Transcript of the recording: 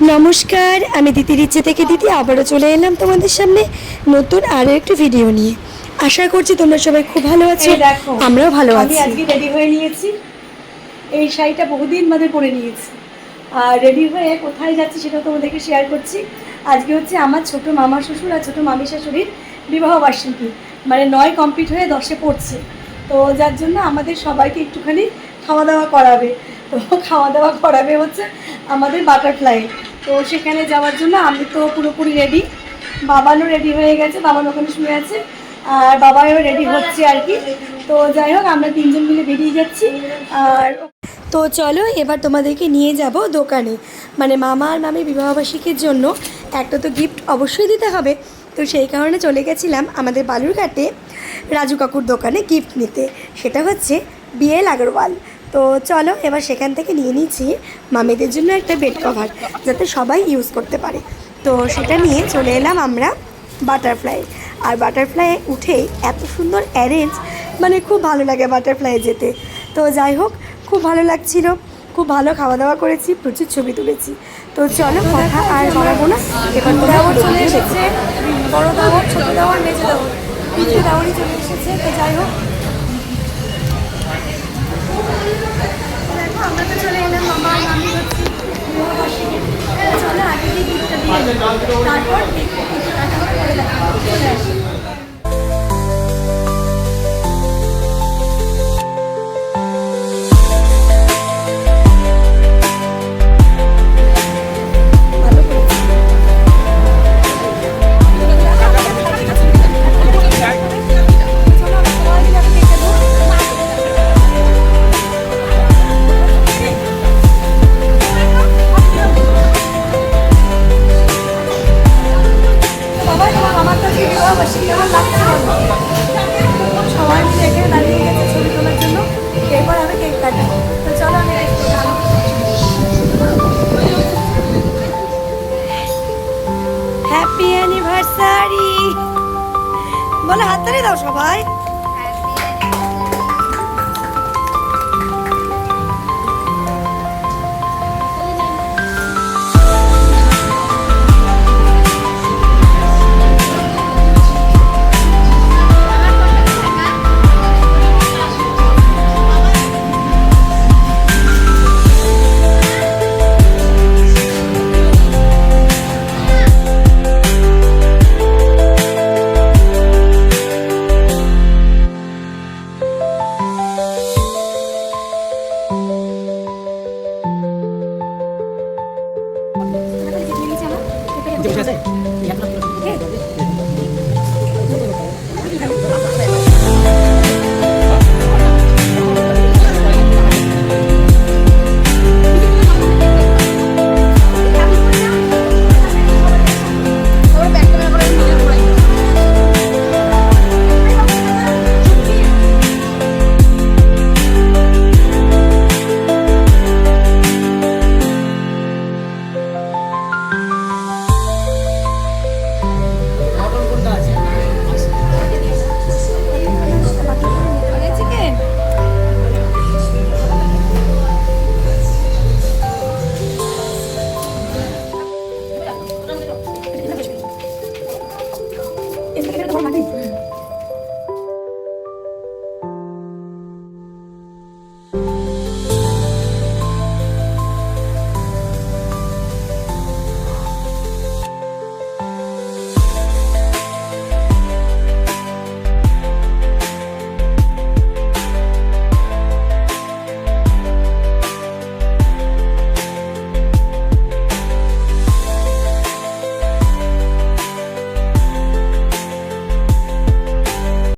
নমস্কার আমি দিদির ইচ্ছে থেকে দিদি আবারও চলে এলাম তোমাদের সামনে নতুন আরও একটি ভিডিও নিয়ে। আশা করছি তোমরা সবাই খুব ভালো আছো দেখো আমরাও ভালো আমি আছি। আজকে রেডি হয়ে নিয়েছি। এই শাড়িটা বহুদিন বাদে পরে নিয়েছি। আর রেডি হয়ে কোথায় যাচ্ছি সেটাও তোমাদেরকে শেয়ার করছি। আজকে হচ্ছে আমার ছোট মামা শ্বশুর আর ছোট মামি শাশুড়ির বিবাহ বার্ষিকী। মানে নয় কমপ্লিট হয়ে দশে পড়ছে। তো যার জন্য আমাদের সবাইকে একটুখানি খাওয়া দাওয়া করাবে। তো খাওয়া দাওয়া করাবে হচ্ছে আমাদের বাটারফ্লাই তো সেখানে যাওয়ার জন্য আমি তো পুরোপুরি রেডি বাবানও রেডি হয়ে গেছে, বাবান ওখানে শুয়ে আছে। আর বাবাও রেডি হচ্ছে আর কি। তো যাই হোক, আমরা তিনজন মিলে বেরিয়ে যাচ্ছি। আর তো চলো, এবার তোমাদেরকে নিয়ে যাব দোকানে। মানে মামা আর মামির বিবাহবার্ষিকীর জন্য একটা তো গিফট অবশ্যই দিতে হবে। তো সেই কারণে চলে গেছিলাম আমাদের বালুরঘাটে রাজু কাকুর দোকানে গিফট নিতে। সেটা হচ্ছে বিএল আগরওয়াল। তো চলো, এবার সেখান থেকে নিয়ে নিচ্ছি মামিদের জন্য একটা বেড কভার যাতে সবাই ইউজ করতে পারে। তো সেটা নিয়ে চলে এলাম আমরা বাটারফ্লাই আর বাটারফ্লাই উঠেই এত সুন্দর অ্যারেঞ্জ মানে খুব ভালো লাগে বাটারফ্লাই যেতে। তো যাই হোক, খুব ভালো লাগছিল, খুব ভালো খাওয়া দাওয়া করেছি, প্রচুর ছবি তুলেছি। তো চলো, কথা আর বাড়াবো না। এবার চলে এসেছে। বড় দাওয়ার ছোট দাওয়ার চলে এসেছে। তো যাই হোক আমরা তো চলে এলাম মামা আর মামি হচ্ছে চলো আগে দিয়ে গিফটটা দিয়ে তারপর কিছু করে চলে আসি। বিবাহ কেমন সবাই মিলে দাঁড়িয়ে গেছে জন্য। এরপর আমি কেক কাটবো। তো চলো হ্যাপি অ্যানিভার্সারি বলে, হাততালি দাও সবাই। বসে আছে Vamos,